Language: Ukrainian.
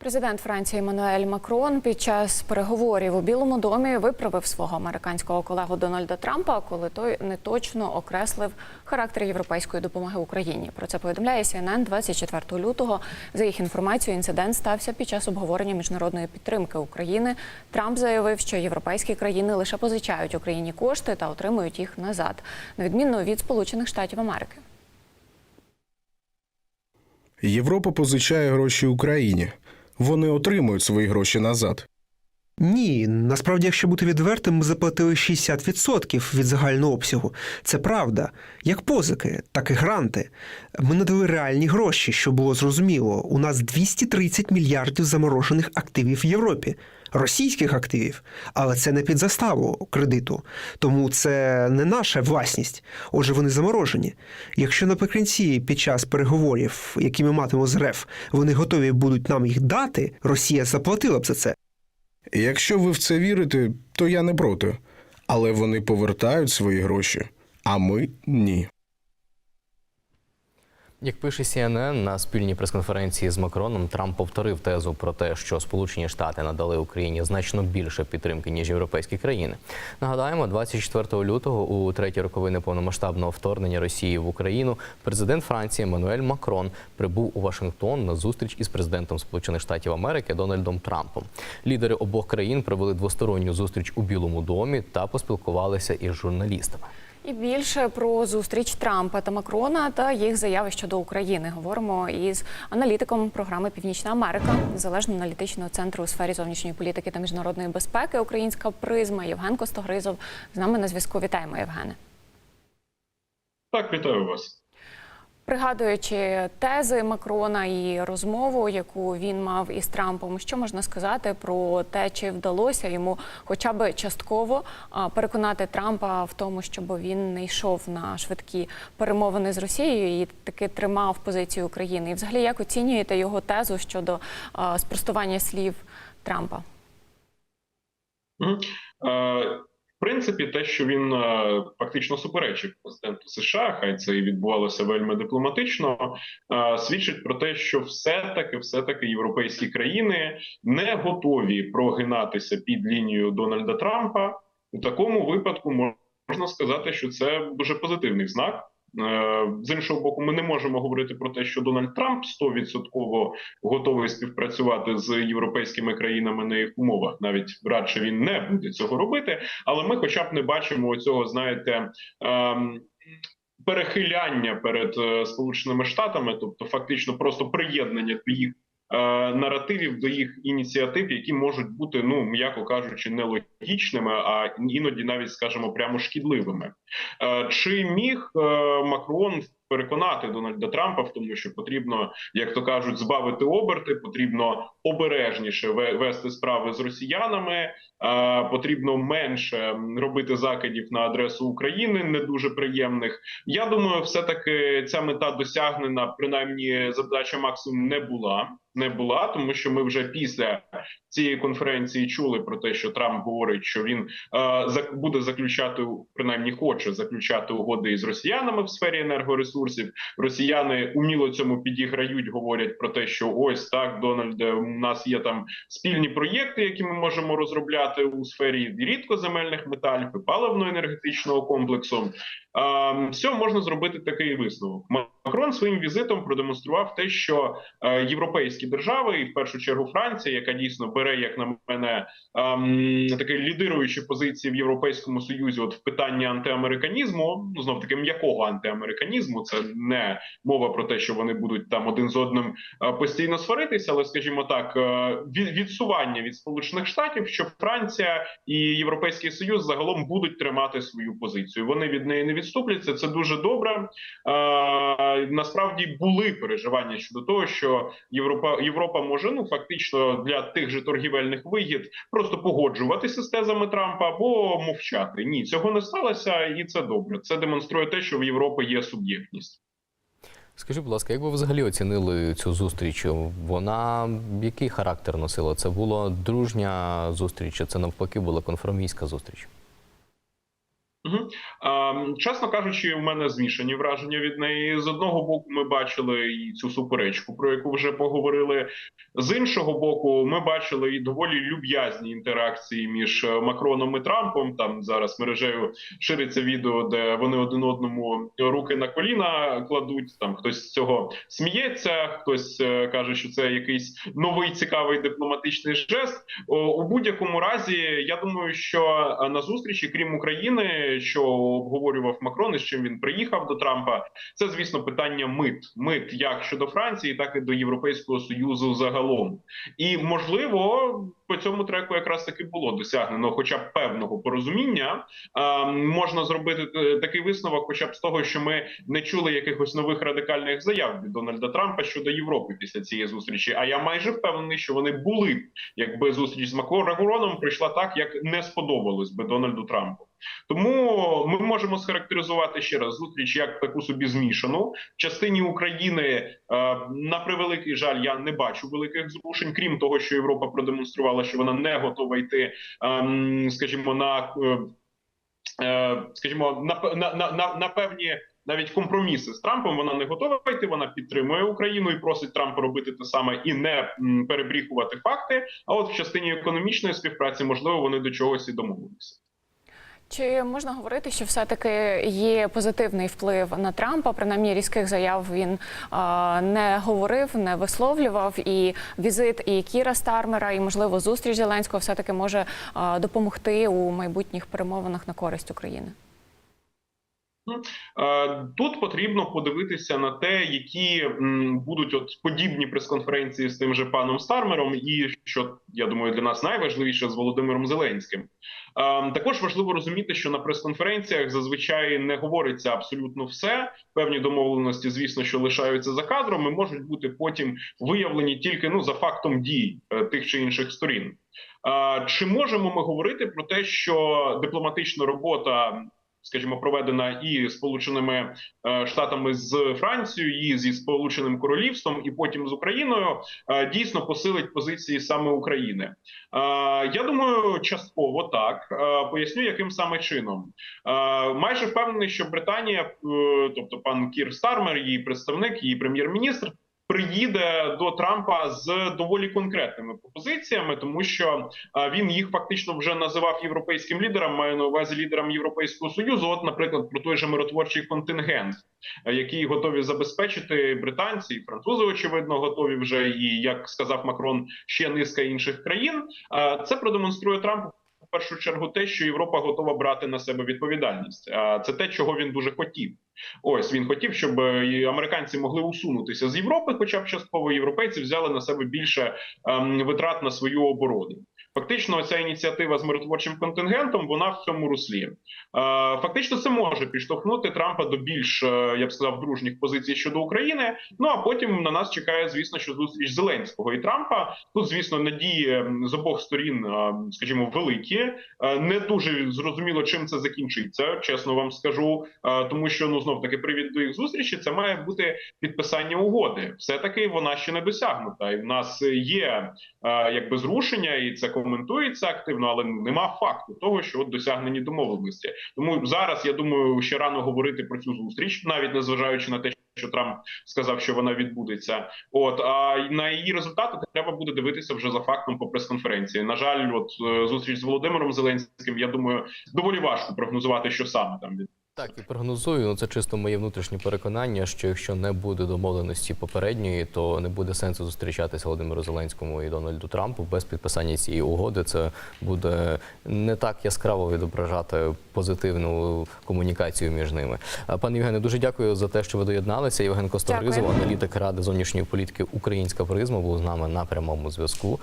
Президент Франції Еммануель Макрон під час переговорів у Білому домі виправив свого американського колегу Дональда Трампа, коли той неточно окреслив характер європейської допомоги Україні. Про це повідомляє CNN 24 лютого. За їх інформацією, інцидент стався під час обговорення міжнародної підтримки України. Трамп заявив, що європейські країни лише позичають Україні кошти та отримують їх назад, на відміну від Сполучених Штатів Америки. Європа позичає гроші Україні. Вони отримують свої гроші назад. Ні, насправді, якщо бути відвертим, ми заплатили 60% від загального обсягу. Це правда. Як позики, так і гранти. Ми надали реальні гроші, що було зрозуміло. У нас 230 мільярдів заморожених активів в Європі, російських активів, але це не під заставу кредиту. Тому це не наша власність. Отже, вони заморожені. Якщо наприкінці під час переговорів, які ми матимемо з РФ, вони готові будуть нам їх дати, Росія заплатила б за це. Якщо ви в це вірите, то я не проти. Але вони повертають свої гроші, а ми ні. Як пише CNN, на спільній прес-конференції з Макроном Трамп повторив тезу про те, що Сполучені Штати надали Україні значно більше підтримки ніж європейські країни. Нагадаємо, 24 лютого, у третій роковини повномасштабного вторгнення Росії в Україну, президент Франції Еммануель Макрон прибув у Вашингтон на зустріч із президентом Сполучених Штатів Америки Дональдом Трампом. Лідери обох країн провели двосторонню зустріч у Білому домі та поспілкувалися із журналістами. І більше про зустріч Трампа та Макрона та їх заяви щодо України говоримо із аналітиком програми Північна Америка незалежного аналітичного центру у сфері зовнішньої політики та міжнародної безпеки Українська призма Євген Костогризов з нами на зв'язку. Вітаємо, Євгене. Так, вітаю вас. Пригадуючи тези Макрона і розмову, яку він мав із Трампом, що можна сказати про те, чи вдалося йому хоча б частково переконати Трампа в тому, щоб він не йшов на швидкі перемовини з Росією і таки тримав позицію України. І взагалі, як оцінюєте його тезу щодо спростування слів Трампа? Принципі, те, що він е, фактично суперечив президенту США, хай це і відбувалося вельми дипломатично, е, свідчить про те, що все-таки, все-таки європейські країни не готові прогинатися під лінію Дональда Трампа. У такому випадку можна сказати, що це дуже позитивний знак. Е, З іншого боку, ми не можемо говорити про те, що Дональд Трамп 100% готовий співпрацювати з європейськими країнами на їх умовах. Навіть радше він не буде цього робити. Але ми, хоча б, не бачимо цього, знаєте. ем, Перехиляння перед е, Сполученими Штатами, тобто фактично просто приєднання їх наративів, до їх ініціатив, які можуть бути, ну м'яко кажучи, нелогічними, а іноді навіть скажімо, прямо шкідливими. Е, Чи міг е, Макрон переконати Дональда Трампа в тому, що потрібно, як то кажуть, збавити оберти, потрібно обережніше ве- вести справи з росіянами, е, потрібно менше робити закидів на адресу України, не дуже приємних. Я думаю, все таки ця мета досягнена, принаймні задача максимум не була. Не була, тому що ми вже після цієї конференції чули про те, що Трамп говорить, що він е, буде заключати принаймні хоче заключати угоди із росіянами в сфері енергоресурсів. Росіяни уміло цьому підіграють, говорять про те, що ось так, Дональде, у нас є там спільні проєкти, які ми можемо розробляти у сфері рідкоземельних металів і паливно-енергетичного комплексу. З цього можна зробити такий висновок. Макрон своїм візитом продемонстрував те, що е, європейські держави, і в першу чергу Франція, яка дійсно бере, як на мене, ем, такі лідируючі позиції в Європейському Союзі, от в питанні антиамериканізму, ну знов таки м'якого антиамериканізму, це не мова про те, що вони будуть там один з одним е, постійно сваритися, але скажімо так, е, відсування від Сполучених Штатів, що Франція і Європейський Союз загалом будуть тримати свою позицію. Вони від неї не відступляться. Це дуже добре. Е, насправді були переживання щодо того, що Європа Європа може ну фактично для тих же торгівельних вигід просто погоджуватися з тезами Трампа або мовчати. Ні, цього не сталося, і це добре. Це демонструє те, що в Європі є суб'єктність. Скажіть, будь ласка, як ви взагалі оцінили цю зустріч? Вона який характер носила? Це була дружня зустріч, чи це навпаки була конформійська зустріч? Угу. Чесно кажучи, в мене змішані враження від неї. З одного боку, ми бачили і цю суперечку, про яку вже поговорили. З іншого боку, ми бачили і доволі люб'язні інтеракції між е, Макроном і Трампом. Там зараз мережею шириться відео, де вони один одному руки на коліна кладуть. Там хтось з цього сміється, хтось е, каже, що це якийсь новий цікавий дипломатичний жест. У будь-якому разі, я думаю, що е, на зустрічі, крім України, що обговорював Макрон, і з чим він приїхав до Трампа, це звісно питання мит. Мит як щодо Франції, так і до Європейського союзу загалом. І можливо. По цьому треку якраз таки було досягнено, хоча б певного порозуміння. Можна зробити е, такий висновок, хоча б з того, що ми не чули якихось нових радикальних заяв від Дональда Трампа щодо Європи після цієї зустрічі. А я майже впевнений, що вони були, якби зустріч з Макроном прийшла так, як не сподобалось би Дональду Трампу. Тому ми можемо схарактеризувати ще раз зустріч як таку собі змішану в частині України. е, На превеликий жаль, я не бачу великих зрушень, крім того, що Європа продемонструвала, що вона не готова йти, ем, скажімо, на е, е, скажімо, на, на, на, на певні. Навіть компроміси з Трампом вона не готова йти. Вона підтримує Україну і просить Трампа робити те саме і не перебріхувати факти. А от в частині економічної співпраці, можливо, вони до чогось і домовилися. Чи можна говорити, що все-таки є позитивний вплив на Трампа? Принаймні різких заяв він а, не говорив, не висловлював. І візит і Кіра Стармера, і можливо зустріч Зеленського все таки може а, допомогти у майбутніх перемовинах на користь України. Е, Тут потрібно подивитися на те, які будуть от подібні прес-конференції з тим же паном Стармером, і що я думаю, для нас найважливіше з Володимиром Зеленським. Е, Також важливо розуміти, що на прес-конференціях зазвичай не говориться абсолютно все. Певні домовленості, звісно, що лишаються за кадром, і можуть бути потім виявлені тільки ну за фактом дій е, тих чи інших сторін. Чи можемо ми говорити про те, що дипломатична робота скажімо, проведена і Сполученими е, Штатами з Францією, і зі Сполученим Королівством, і потім з Україною е, дійсно посилить позиції саме України. Е, Я думаю, частково так поясню, яким саме чином. Майже впевнений, що Британія, тобто пан Кір Стармер, її представник, її прем'єр-міністр. Приїде до Трампа з доволі конкретними пропозиціями, тому що він їх фактично вже називав європейським лідером. Маю на увазі лідером Європейського союзу. От, наприклад, про той же миротворчий контингент, який готові забезпечити британці і французи, очевидно, готові вже. І як сказав Макрон, ще низка інших країн. Це продемонструє Трампу. Першу чергу, те, що Європа готова брати на себе відповідальність, А це те, чого він дуже хотів. Ось він хотів, щоб е, американці могли усунутися з Європи, хоча б частково європейці взяли на себе більше ем, витрат на свою оборону. Фактично, ця ініціатива з миротворчим контингентом вона в цьому руслі. Е, Фактично, це може підштовхнути Трампа до більш, е, я б сказав, дружніх позицій щодо України. Ну а потім на нас чекає, звісно, що зустріч Зеленського і Трампа. Тут, звісно, надії з обох сторін, е, скажімо, великі. Е, Не дуже зрозуміло, чим це закінчиться. Чесно вам скажу, Е, тому що ну знов таки привід до їх зустрічі. Це має бути підписання угоди. Все таки вона ще не досягнута, і в нас є е, якби зрушення, і це коментується активно, але нема факту того, що от досягнені домовленості. Тому зараз я думаю, ще рано говорити про цю зустріч, навіть незважаючи на те, що Трамп сказав, що вона відбудеться. От а на її результати треба буде дивитися вже за фактом по прес-конференції. На жаль, от е, зустріч з Володимиром Зеленським. Я думаю, доволі важко прогнозувати, що саме там від. Так, і прогнозую, ну це чисто моє внутрішнє переконання, що якщо не буде домовленості попередньої, то не буде сенсу зустрічатися Володимиру Зеленському і Дональду Трампу без підписання цієї угоди. Це буде не так яскраво відображати позитивну комунікацію між ними. Пане Євгене, дуже дякую за те, що ви доєдналися. Євген Костогризов, аналітик ради зовнішньої політики Українська призма, був з нами на прямому зв'язку.